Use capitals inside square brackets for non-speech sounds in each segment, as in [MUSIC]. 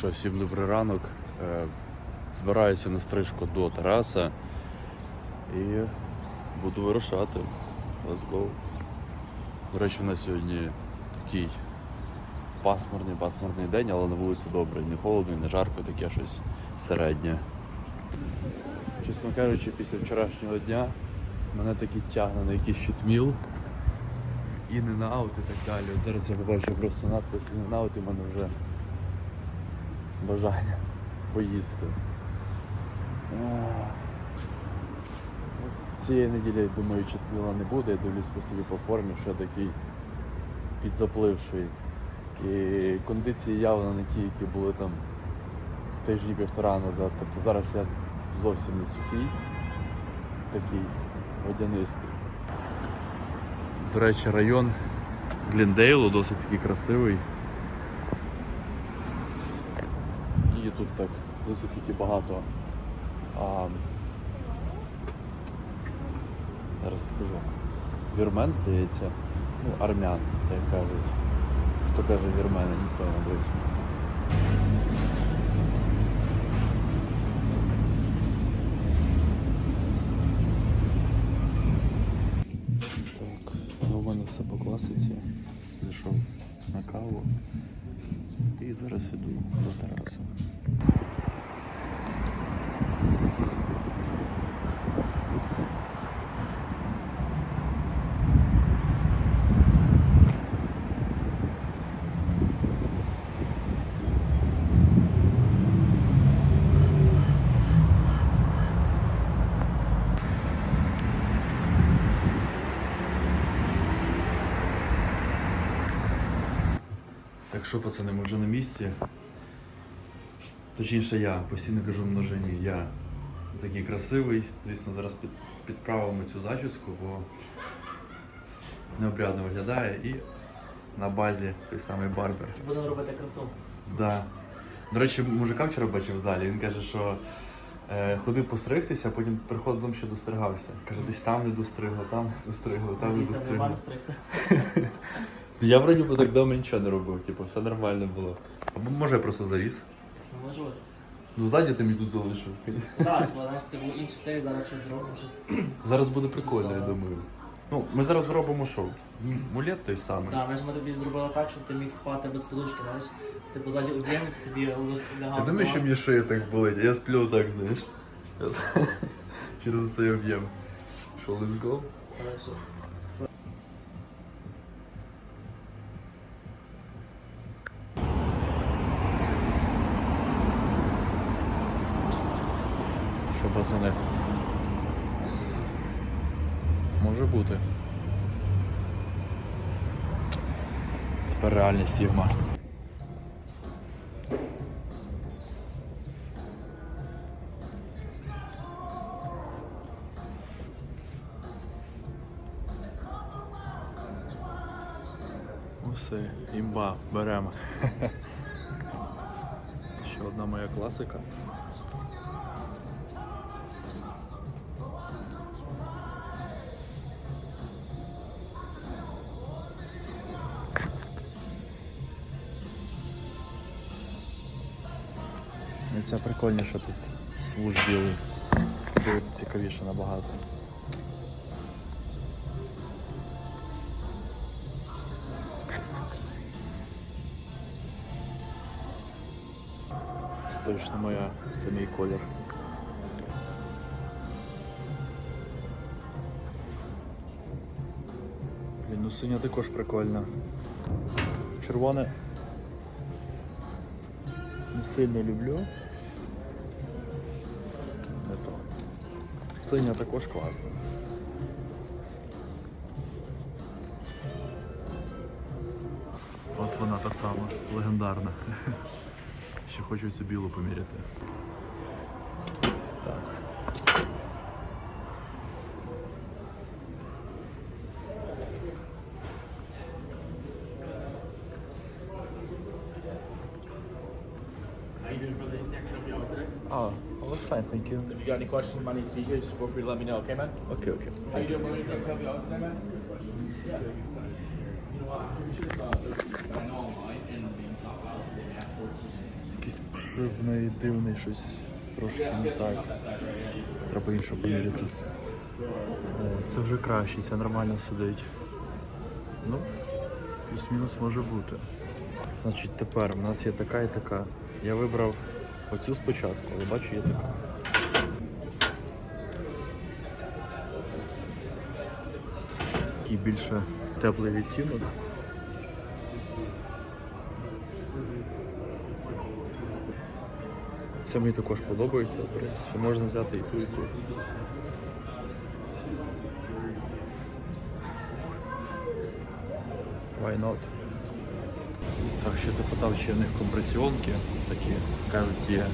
Що, всім добрий ранок. Е, Збираюся на стрижку до Тараса і буду вирушати. Let's go. До речі, у нас сьогодні такий пасмурний, пасмурний день, але на вулиці добре. Не холодно, не жарко, таке щось середнє. Чесно кажучи, після вчорашнього дня мене таки тягне на якийсь щитміл. І не на аут і так далі. От зараз я побачив просто надпис «In and out» і в мене вже бажання поїсти. Цієї неділі, думаю, читміла не буде, я дивлюсь по собі по формі, що такий підзапливший. І кондиції явно не ті, які були там тижні півтора назад. Тобто зараз я зовсім не сухий, такий водянистий. До речі, район Гліндейлу досить такий красивий. І тут так досить таки багато. А, зараз скажу. Вірмен, здається. Ну, армян, як кажуть. Хто каже вірмени, ніхто не мабуть. Так, ну у мене все по класиці. Зайшов на каву. І зараз іду до Тараса. Так що, пацани, ми вже на місці. Точніше, я постійно кажу множині. Я такий красивий. Звісно, зараз під, підправимо цю зачіску, бо необрядно виглядає і на базі той самий барбер. Будемо робити красу. Да. До речі, мужика вчора бачив в залі. Він каже, що е, ходив постригтися, а потім приходив додому ще достригався. Каже, десь там не достригло, там не достригло, там не Надійся, достригло. нормально [LAUGHS] стригся. [LAUGHS] Я вроді би так вдома нічого не робив, типу, все нормально було. Або може я просто заріс. Ну, бути. Ну, ззаді ти мені тут залишив. Так, знаєш, це був інший серій, зараз щось зробимо, щось. Зараз буде прикольно, я думаю. Ну, ми зараз зробимо. М- Мулет той самий. Так, знаєш, ми тобі зробили так, щоб ти міг спати без подушки, знаєш. Ти позаді об'ємно, ти собі лягав. Я думаю, що мені шия так болить, а я сплю так, знаєш. [LAUGHS] Через цей об'єм. Що, let's go? Хорошо. Що, пацани? Може бути. Тепер реальний Сігма. Усе, імба, беремо. [LAUGHS] Ще одна моя класика. І це прикольніше тут свуж білий. Дивиться цікавіше набагато. Це точно моя, це мій колір. Блін, ну синя також прикольна. Червоне не сильно люблю. Синя також класна. От вона та сама, легендарна. [LAUGHS] Ще хочу цю білу поміряти. How you doing, brother? Help you out today? Oh, well, that's fine, thank you. If you got any questions about any procedure, just feel free to let me know, okay, man? Okay, okay. How you doing, brother? Can I help you out today, man? Yeah. You know what? I'm pretty sure it's, uh, I know online and being top out, they have 14. Якийсь купив в неї дивний щось трошки не так. Треба інше поміряти. О, Це вже краще, це нормально сидить. Ну, плюс-мінус може бути. Значить, тепер в нас є така і така. Я вибрав оцю спочатку, але бачу, є така. Такий більше теплий відтінок. Це мені також подобається, в принципі, можна взяти і ту, і ту. Why not? Так, запитав, чи в них компресіонки такі, кажуть, є.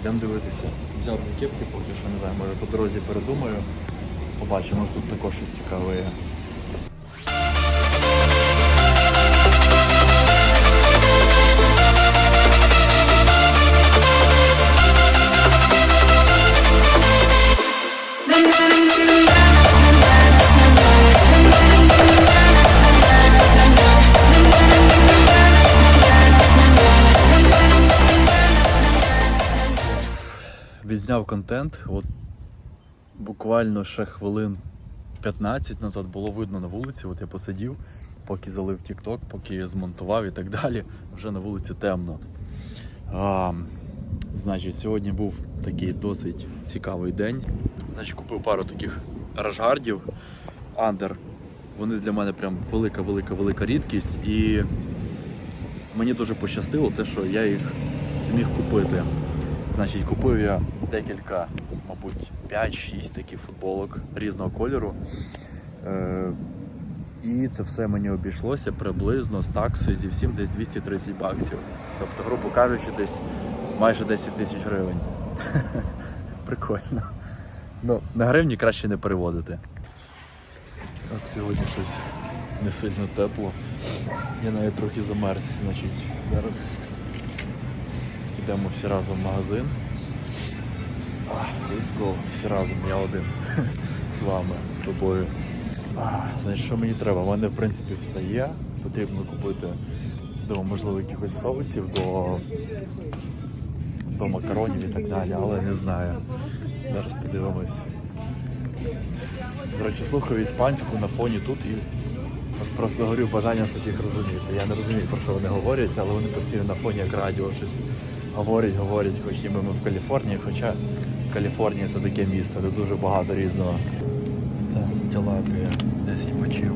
Йдемо дивитися. Взяв кепки, поки що не знаю, може по дорозі передумаю. Побачимо, тут також щось цікаве є. Відзняв контент. От буквально ще хвилин 15 назад було видно на вулиці. От я посидів, поки залив TikTok, поки змонтував і так далі. Вже на вулиці темно. А, значить, сьогодні був такий досить цікавий день. Значить, купив пару таких рашгардів Андер. Вони для мене прям велика, велика, велика рідкість. І мені дуже пощастило те, що я їх зміг купити. Значить, купив я декілька, мабуть, 5-6 таких футболок різного кольору. Е, і це все мені обійшлося приблизно з таксою зі всім десь 230 баксів. Тобто, грубо кажучи, десь майже 10 тисяч гривень. [LAUGHS] Прикольно. Ну, на гривні краще не переводити. Так, сьогодні щось не сильно тепло. Я навіть трохи замерз, значить, зараз Йдемо всі разом в магазин. Let's go. Всі разом, я один з вами, з тобою. Знаєш, що мені треба? У мене, в принципі, все є. Потрібно купити до, можливо, якихось соусів, до, до макаронів і так далі, але не знаю. Зараз подивимось. До речі, слухаю іспанську на фоні тут і просто горю бажання щоб їх розуміти. Я не розумію, про що вони говорять, але вони постійно на фоні як радіо щось говорять, говорять, хоч ніби ми в Каліфорнії, хоча Каліфорнія це таке місце, де дуже багато різного. Так, тілапія 10 бачів.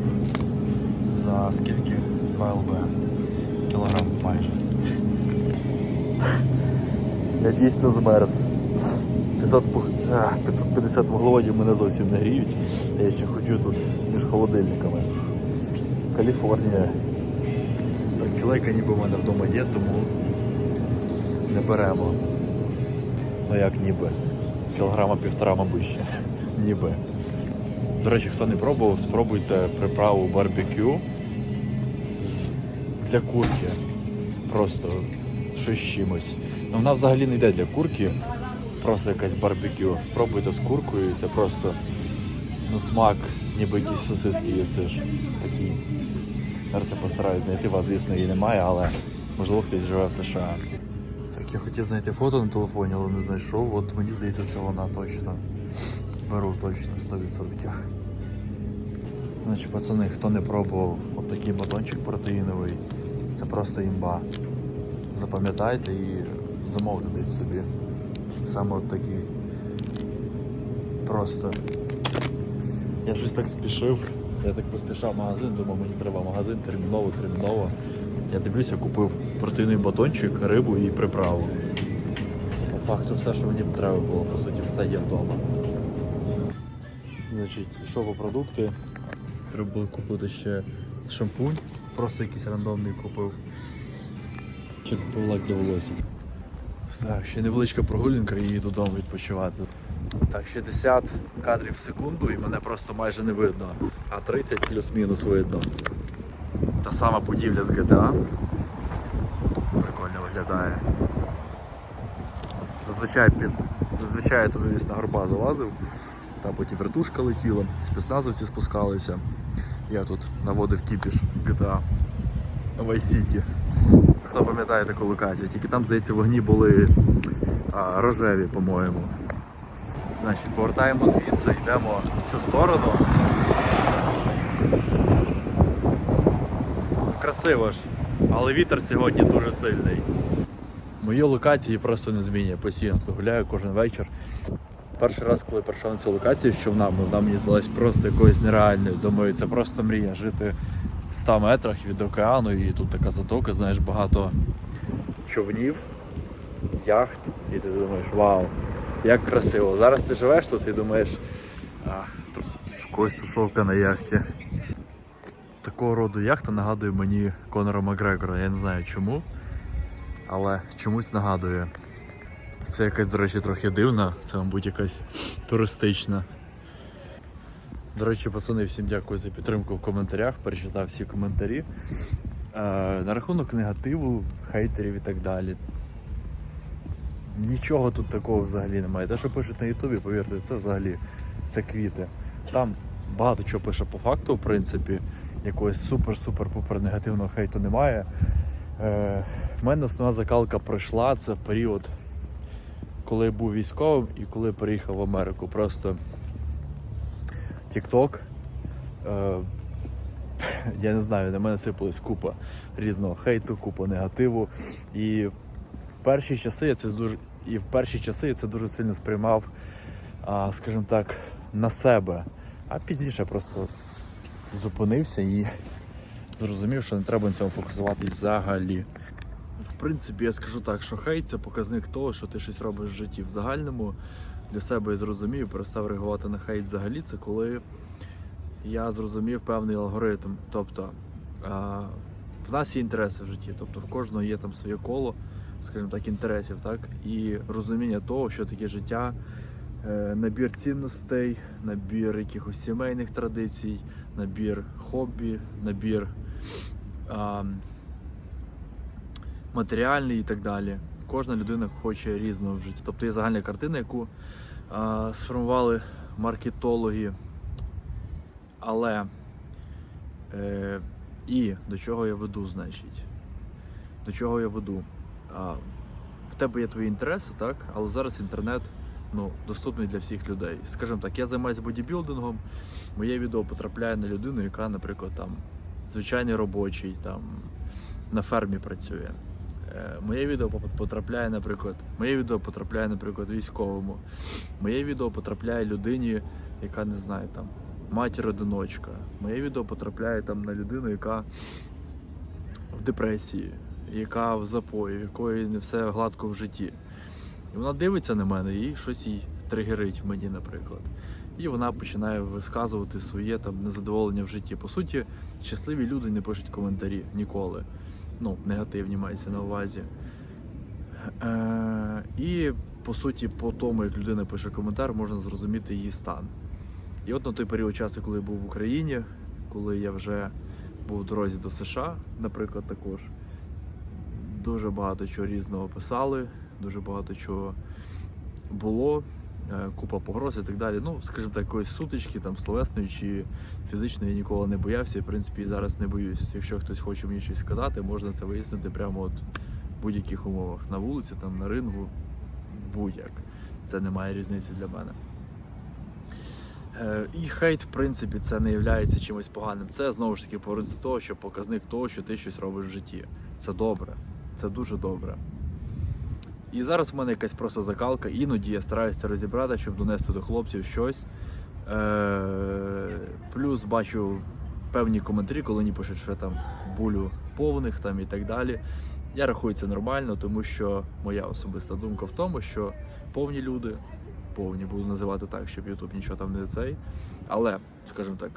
За скільки? 2 ЛБ. Кілограм майже. Я дійсно змерз. 500, 550 вуглеводів мене зовсім не гріють. Я ще ходжу тут між холодильниками. Каліфорнія. Так, філейка ніби в мене вдома є, тому не беремо. Ну як ніби. Кілограма півтора, мабуть ще. [LAUGHS] Ніби. До речі, хто не пробував, спробуйте приправу барбекю з... для курки. Просто щось з чимось. Ну вона взагалі не йде для курки, просто якась барбекю. Спробуйте з куркою, це просто ну, смак, ніби якісь сосиски їсиш. Такий. Зараз я постараюсь знайти, вас, звісно, її немає, але можливо хтось живе в США. Так, я хотів знайти фото на телефоні, але не знайшов. От мені здається, це вона точно. Беру точно 100%. Значить, пацани, хто не пробував от такий батончик протеїновий, це просто імба. Запам'ятайте і замовте десь собі. Саме от такий. Просто. Я щось так спішив. Я так поспішав в магазин, думав, мені треба магазин терміново, терміново. Я дивлюся, купив протеїновий батончик, рибу і приправу. Це по факту все, що мені треба було, по суті, все є вдома. Значить, що по продукти? Треба було купити ще шампунь, просто якийсь рандомний купив. Ще купив лак для волосся. Так, ще невеличка прогулянка і додому відпочивати. Так, 60 кадрів в секунду і мене просто майже не видно, а 30 плюс-мінус видно. Та сама будівля з GTA. Виглядає. Зазвичай під. Зазвичай я туди десь на горба залазив, там потім вертушка летіла, спецназовці спускалися. Я тут наводив кіпіш GTA Vice City. точно пам'ятаю таку локацію, тільки там, здається, вогні були а, рожеві, по-моєму. Значить, повертаємо звідси, йдемо в цю сторону. Красиво ж, але вітер сьогодні дуже сильний. Мої локації просто не змінює постійно. Тут гуляю кожен вечір. Перший раз, коли прийшов на цю локацію з човнами, вона мені здалась просто якоюсь нереальною. Думаю, це просто мрія жити в 100 метрах від океану, і тут така затока, знаєш, багато човнів, яхт, і ти думаєш, вау, як красиво. Зараз ти живеш тут і думаєш, ах, в когось тусовка на яхті. Такого роду яхта нагадує мені Конора Макгрегора. Я не знаю чому, але чомусь нагадує. Це якась, до речі, трохи дивна, це, мабуть, якась туристична. До речі, пацани, всім дякую за підтримку в коментарях. Перечитав всі коментарі. Е, на рахунок негативу, хейтерів і так далі. Нічого тут такого взагалі немає. Те, що пишуть на Ютубі, повірте, це взагалі це квіти. Там багато чого пише по факту, в принципі, якогось супер-супер-пупер негативного хейту немає. Е, в мене основна закалка пройшла це в період, коли я був військовим і коли переїхав в Америку. Просто TikTok. Е, [LAUGHS] я не знаю, на мене сипалась купа різного хейту, купа негативу. І в перші часи я це дуже і в перші часи я це дуже сильно сприймав, скажімо так, на себе. А пізніше просто зупинився і зрозумів, що не треба на цьому фокусуватись взагалі. В принципі, я скажу так, що хейт це показник того, що ти щось робиш в житті. В загальному для себе я зрозумів, перестав реагувати на хейт взагалі. Це коли я зрозумів певний алгоритм. Тобто а, в нас є інтереси в житті, тобто в кожного є там своє коло, скажімо так, інтересів, так? І розуміння того, що таке життя, е, набір цінностей, набір якихось сімейних традицій, набір хобі, набір матеріальний і так далі. Кожна людина хоче різного в житті. Тобто є загальна картина, яку сформували маркетологи. Але е, і до чого я веду, значить? До чого я веду? В тебе є твої інтереси, так? Але зараз інтернет ну, доступний для всіх людей. Скажімо так, я займаюся бодібілдингом, моє відео потрапляє на людину, яка, наприклад, там звичайний робочий, там на фермі працює. Е, Моє відео потрапляє, наприклад, моє відео потрапляє, наприклад, військовому. Моє відео потрапляє людині, яка не знаю, там матір-одиночка. Моє відео потрапляє там на людину, яка в депресії, яка в запої, в якої не все гладко в житті. І вона дивиться на мене і щось їй тригерить в мені, наприклад. І вона починає висказувати своє там незадоволення в житті. По суті, щасливі люди не пишуть коментарі ніколи. Ну, негативні мається на увазі. Е, і по суті, по тому, як людина пише коментар, можна зрозуміти її стан. І от на той період часу, коли я був в Україні, коли я вже був в дорозі до США, наприклад, також дуже багато чого різного писали, дуже багато чого було, купа погроз і так далі. Ну, скажімо так, якоїсь сутички, там словесної чи фізичної я ніколи не боявся, і в принципі і зараз не боюсь. Якщо хтось хоче мені щось сказати, можна це вияснити прямо от в будь-яких умовах. На вулиці, там, на рингу, будь-як. Це не має різниці для мене. Е, І хейт, в принципі, це не є чимось поганим. Це знову ж таки повернеться до того, що показник того, що ти щось робиш в житті. Це добре, це дуже добре. І зараз в мене якась просто закалка, іноді я стараюся розібрати, щоб донести до хлопців щось. Е, Плюс бачу певні коментарі, коли вони пишуть, що там булю повних там і так далі. Я рахую це нормально, тому що моя особиста думка в тому, що повні люди, повні буду називати так, щоб Ютуб нічого там не цей. Але, скажімо так,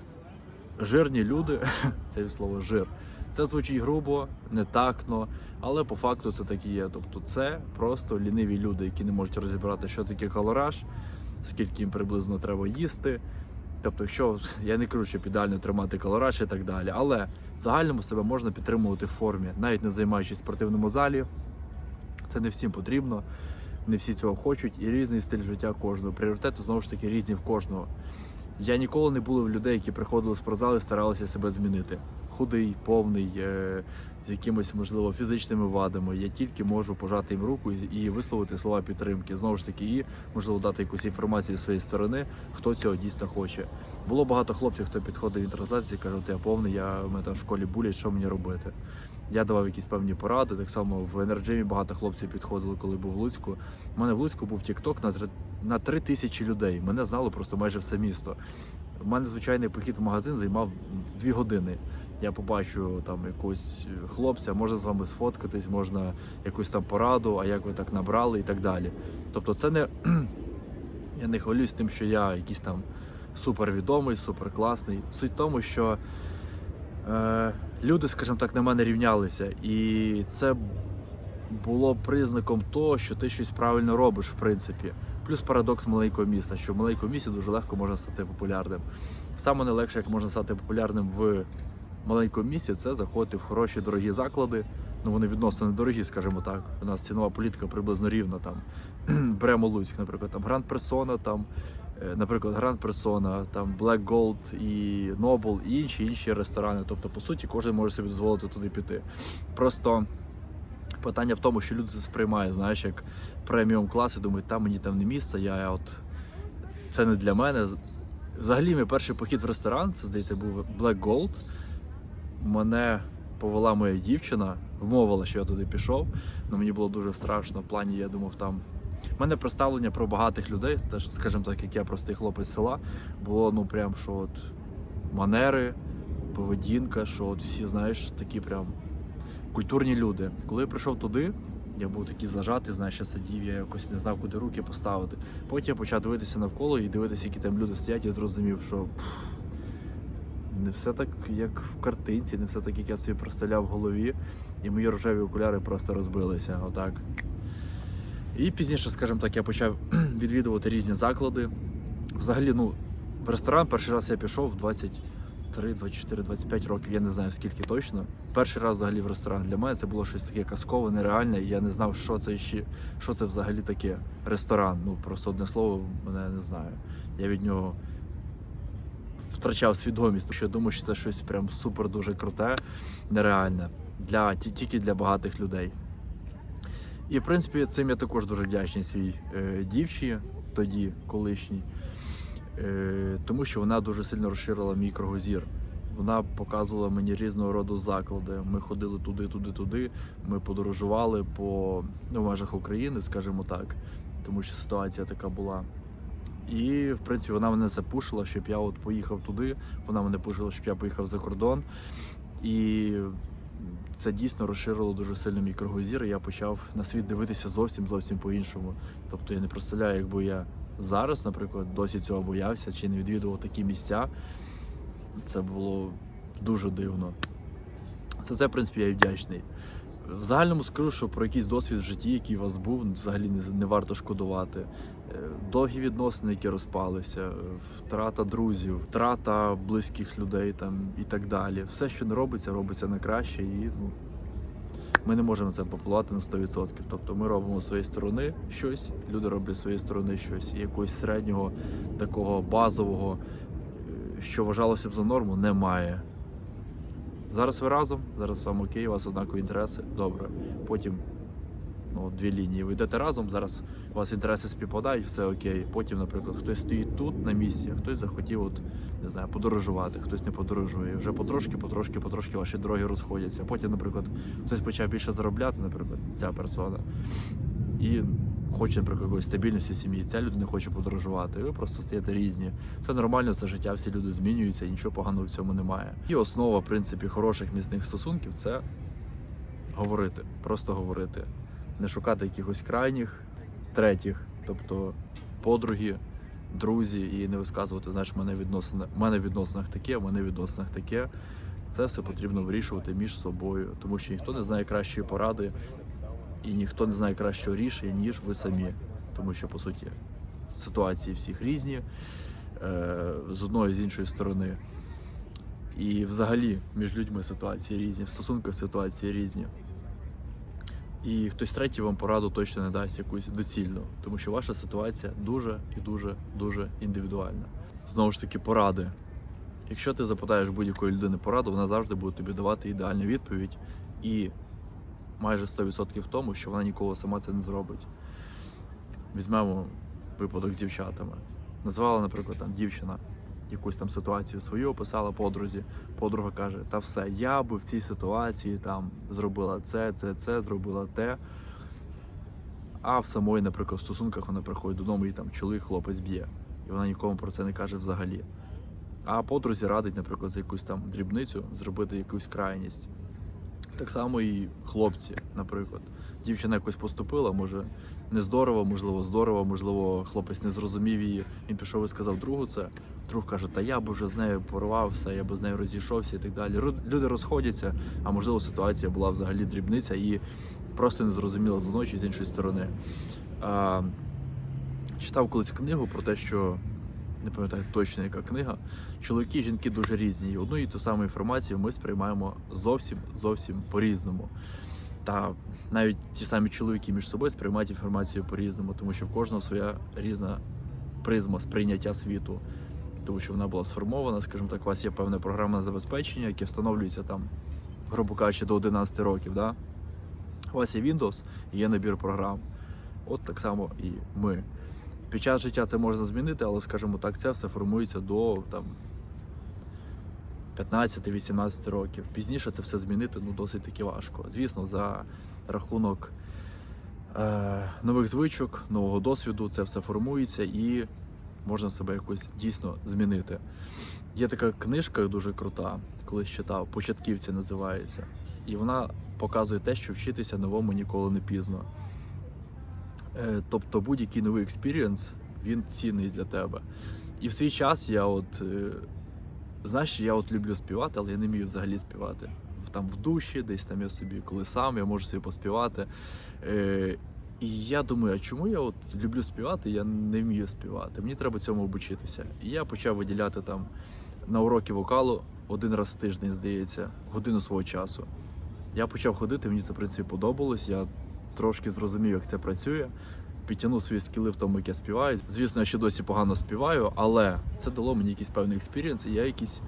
жирні люди, [LAUGHS] це від слова жир. Це звучить грубо, нетактно, але по факту це так і є. Тобто це просто ліниві люди, які не можуть розібрати, що таке калораж, скільки їм приблизно треба їсти. Тобто, якщо я не кажу, щоб ідеально тримати калораж і так далі, але в загальному себе можна підтримувати в формі, навіть не займаючись в спортивному залі. Це не всім потрібно, не всі цього хочуть, і різний стиль життя кожного. Пріоритети знову ж таки різні в кожного. Я ніколи не був в людей, які приходили в спортзал і старалися себе змінити. Худий, повний, е, з якимись, можливо, фізичними вадами. Я тільки можу пожати їм руку і- висловити слова підтримки. Знову ж таки, і можливо дати якусь інформацію зі своєї сторони, хто цього дійсно хоче. Було багато хлопців, хто підходив в інтернеті і каже, я повний, я в мене там в школі булять, що мені робити. Я давав якісь певні поради. Так само в енерджимі багато хлопців підходили, коли був в Луцьку. У мене в Луцьку був Тікток на три на три тисячі людей. Мене знало просто майже все місто. У мене звичайний похід в магазин займав дві години. Я побачу там якогось хлопця, можна з вами сфоткатись, можна якусь там пораду, а як ви так набрали і так далі. Тобто, це не [CLEARS THROAT] я не хвалююсь тим, що я якийсь там супервідомий, суперкласний. Суть в тому, що е, люди, скажімо так, на мене рівнялися, і це було признаком того, що ти щось правильно робиш, в принципі. Плюс парадокс маленького міста, що в маленькому місті дуже легко можна стати популярним. Саме найлегше, як можна стати популярним в маленькому місті, це заходити в хороші дорогі заклади. Ну вони відносно недорогі, скажімо так. У нас цінова політика приблизно рівна. Там [CLEARS THROAT] беремо Луцьк, наприклад, там Гранд Персона, там, наприклад, Гранд Персона, там Black Gold і Noble, і інші інші ресторани. Тобто, по суті, кожен може собі дозволити туди піти. Просто питання в тому, що люди це сприймають, знаєш, як преміум клас і думають, там мені там не місце, я, от це не для мене. Взагалі, мій перший похід в ресторан, це здається, був Black Gold. Мене повела моя дівчина, вмовила, що я туди пішов. але мені було дуже страшно. В плані, я думав, там. У мене представлення про багатих людей, теж, скажімо так, як я простий хлопець села, було ну прям що от манери, поведінка, що от всі, знаєш, такі прям культурні люди. Коли я прийшов туди, я був такий зажатий, знаєш, я сидів, я якось не знав, куди руки поставити. Потім я почав дивитися навколо і дивитися, які там люди сидять, я зрозумів, що не все так, як в картинці, не все так, як я собі представляв в голові. І мої рожеві окуляри просто розбилися. Отак. І пізніше, скажімо так, я почав [CLEARS THROAT] відвідувати різні заклади. Взагалі, ну, в ресторан перший раз я пішов в 23, 24, 25 років, я не знаю скільки точно. Перший раз взагалі в ресторан для мене це було щось таке казкове, нереальне, і я не знав, що це ще, що це взагалі таке. Ресторан. Ну просто одне слово, мене не знаю. Я від нього втрачав свідомість, тому що я думаю, що це щось прям супер дуже круте, нереальне. Для, ті- тільки для багатих людей. І в принципі цим я також дуже вдячний свій е, дівчі, тоді колишній, е, тому що вона дуже сильно розширила мій кругозір. Вона показувала мені різного роду заклади. Ми ходили туди, туди, туди. Ми подорожували по ну, межах України, скажімо так, тому що ситуація така була. І в принципі вона мене це пушила, щоб я от поїхав туди. Вона мене пушила, щоб я поїхав за кордон. І це дійсно розширило дуже сильно мій кругозір. Я почав на світ дивитися зовсім зовсім по-іншому. Тобто я не представляю, якби я зараз, наприклад, досі цього боявся чи не відвідував такі місця. Це було дуже дивно. За це, в принципі, я й вдячний. В загальному скажу, що про якийсь досвід в житті, який у вас був, взагалі не, не варто шкодувати. Е, Довгі відносини, які розпалися, втрата друзів, втрата близьких людей там і так далі. Все, що не робиться, робиться на краще, і ну, ми не можемо це попливати на 100%. Тобто ми робимо з своєї сторони щось, люди роблять з своєї сторони щось. І якогось середнього, такого базового, е, що вважалося б за норму, немає. Зараз ви разом, зараз вам окей, у вас однакові інтереси, добре. Потім ну, дві лінії. Ви йдете разом, зараз у вас інтереси співпадають, все окей. Потім, наприклад, хтось стоїть тут на місці, а хтось захотів, от, не знаю, подорожувати, хтось не подорожує. Вже потрошки, потрошки, потрошки ваші дороги розходяться. Потім, наприклад, хтось почав більше заробляти, наприклад, ця персона. І хоче, наприклад, якоїсь стабільності сім'ї. Ця людина хоче подорожувати. Ви просто стаєте різні. Це нормально, це життя, всі люди змінюються, нічого поганого в цьому немає. І основа, в принципі, хороших міцних стосунків це говорити, просто говорити. Не шукати якихось крайніх, третіх, тобто подруги, друзі, і не висказувати, знаєш, в мене відносини, в мене в відносинах таке, в мене в відносинах таке. Це все потрібно вирішувати між собою, тому що ніхто не знає кращої поради і ніхто не знає кращого рішення, ніж ви самі. Тому що, по суті, ситуації всіх різні е, з одної з іншої сторони. І взагалі між людьми ситуації різні, в стосунках ситуації різні. І хтось третій вам пораду точно не дасть якусь доцільну, тому що ваша ситуація дуже і дуже дуже індивідуальна. Знову ж таки, поради. Якщо ти запитаєш будь-якої людини пораду, вона завжди буде тобі давати ідеальну відповідь, І майже 100% в тому, що вона ніколи сама це не зробить. Візьмемо випадок з дівчатами. Назвала, наприклад, там дівчина якусь там ситуацію свою описала подрузі. Подруга каже: Та все, я би в цій ситуації там зробила це, це, це, зробила те. А в самої, наприклад, в стосунках вона приходить додому і там чоловік хлопець б'є. І вона нікому про це не каже взагалі. А подрузі радить, наприклад, за якусь там дрібницю зробити якусь крайність. Так само і хлопці, наприклад. Дівчина якось поступила, може не здорово, можливо, здорово, можливо, хлопець не зрозумів її. Він пішов і сказав другу це. Друг каже, та я б вже з нею порвався, я б з нею розійшовся і так далі. Люди розходяться, а можливо, ситуація була взагалі дрібниця і просто не зрозуміла з одної чи з іншої сторони. А, читав колись книгу про те, що не пам'ятаю точно яка книга. Чоловіки і жінки дуже різні. І одну і ту саму інформацію ми сприймаємо зовсім зовсім по-різному. Та навіть ті самі чоловіки між собою сприймають інформацію по-різному, тому що в кожного своя різна призма сприйняття світу. Тому що вона була сформована, скажімо так, у вас є певне програмне забезпечення, яке встановлюється там, грубо кажучи, до 11 років. Да? У вас є Windows і є набір програм. От так само і ми. Під час життя це можна змінити, але, скажімо так, це все формується до там, 15-18 років. Пізніше це все змінити ну, досить таки важко. Звісно, за рахунок е, нових звичок, нового досвіду це все формується і можна себе якось дійсно змінити. Є така книжка дуже крута, колись читав, початківці називається. І вона показує те, що вчитися новому ніколи не пізно. Е, Тобто будь-який новий експірієнс, він цінний для тебе. І в свій час я от. е, Знаєш, я от люблю співати, але я не вмію взагалі співати. Там в душі, десь там я собі, коли сам, я можу собі поспівати. Е, і я думаю, а чому я от люблю співати, я не вмію співати. Мені треба цьому обучитися. І я почав виділяти там на уроки вокалу один раз в тиждень, здається, годину свого часу. Я почав ходити, мені це в принципі подобалось. Я трошки зрозумів, як це працює. Підтягнув свої скіли в тому, як я співаю. Звісно, я ще досі погано співаю, але це дало мені якийсь певний експірієнс, і я якісь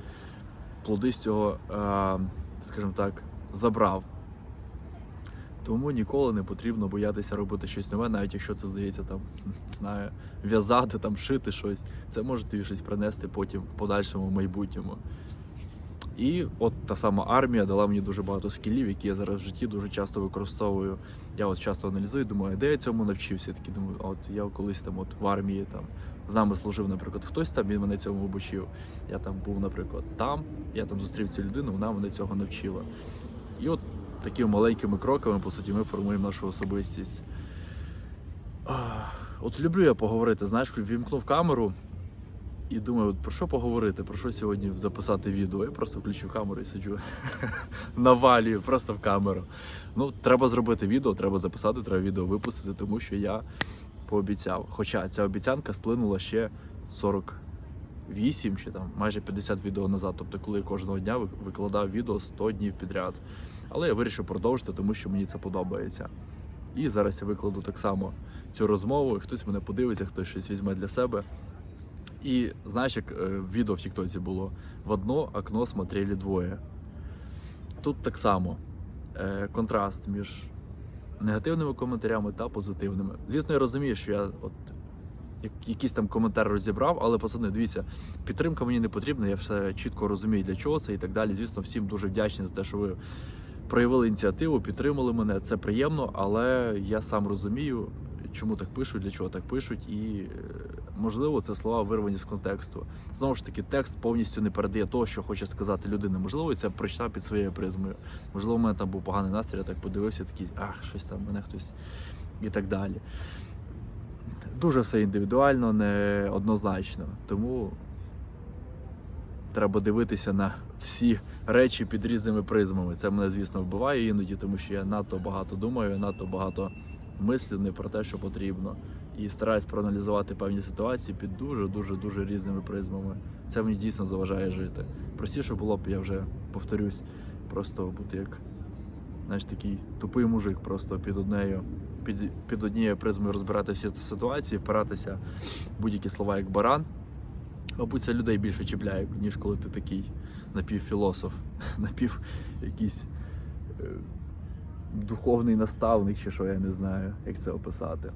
плоди з цього, е, скажімо так, забрав. Тому ніколи не потрібно боятися робити щось нове, навіть якщо це здається там, не [LAUGHS] знаю, в'язати, там, шити щось. Це може тобі щось принести потім в подальшому майбутньому. І от та сама армія дала мені дуже багато скілів, які я зараз в житті дуже часто використовую. Я от часто аналізую, думаю, де я цьому навчився. Я такий думаю, от я колись там от в армії там з нами служив, наприклад, хтось там він мене цьому обучив. Я там був, наприклад, там, я там зустрів цю людину, вона мене цього навчила. І от такими маленькими кроками, по суті, ми формуємо нашу особистість. От люблю я поговорити, знаєш, вімкнув камеру і думаю, про що поговорити, про що сьогодні записати відео. Я просто включив камеру і сиджу [LAUGHS] навалюю просто в камеру. Ну, треба зробити відео, треба записати, треба відео випустити, тому що я пообіцяв. Хоча ця обіцянка сплинула ще 48 чи там майже 50 відео назад. Тобто, коли я кожного дня викладав відео 100 днів підряд. Але я вирішив продовжити, тому що мені це подобається. І зараз я викладу так само цю розмову. і Хтось мене подивиться, хтось щось візьме для себе. І знаєш, як е, відео в Тіктоці було: в одно окно смотрели двоє. Тут так само е, контраст між негативними коментарями та позитивними. Звісно, я розумію, що я от як- якийсь там коментар розібрав, але пацани, дивіться, підтримка мені не потрібна, я все чітко розумію, для чого це і так далі. Звісно, всім дуже вдячний за те, що ви проявили ініціативу, підтримали мене. Це приємно, але я сам розумію, чому так пишуть, для чого так пишуть, і е, можливо це слова вирвані з контексту. Знову ж таки, текст повністю не передає того, що хоче сказати людина. Можливо, це прочитав під своєю призмою. Можливо, у мене там був поганий настрій, я так подивився, такий, ах, щось там мене хтось і так далі. Дуже все індивідуально, не однозначно. Тому треба дивитися на всі речі під різними призмами. Це мене, звісно, вбиває іноді, тому що я надто багато думаю, надто багато мислю не про те, що потрібно. І стараюсь проаналізувати певні ситуації під дуже дуже дуже різними призмами. Це мені дійсно заважає жити. Простіше було б, я вже повторюсь, просто бути як знаєш, такий тупий мужик, просто під однею, під, під однією призмою розбирати всі ситуації, впиратися будь-які слова як баран. Мабуть, це людей більше чіпляє, ніж коли ти такий напівфілософ, [LAUGHS] напів якийсь е, духовний наставник, чи що я не знаю, як це описати.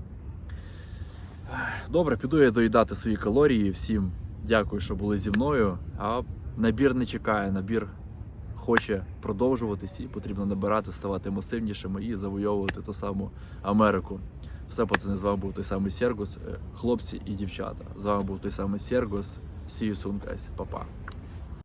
Добре, піду я доїдати свої калорії. Всім дякую, що були зі мною. А набір не чекає, набір хоче продовжуватись і потрібно набирати, ставати масивнішими і завойовувати ту саму Америку. Все, пацани, з вами був той самий Сергос, Е, хлопці і дівчата. З вами був той самий Сергос. See you soon, guys. Па-па.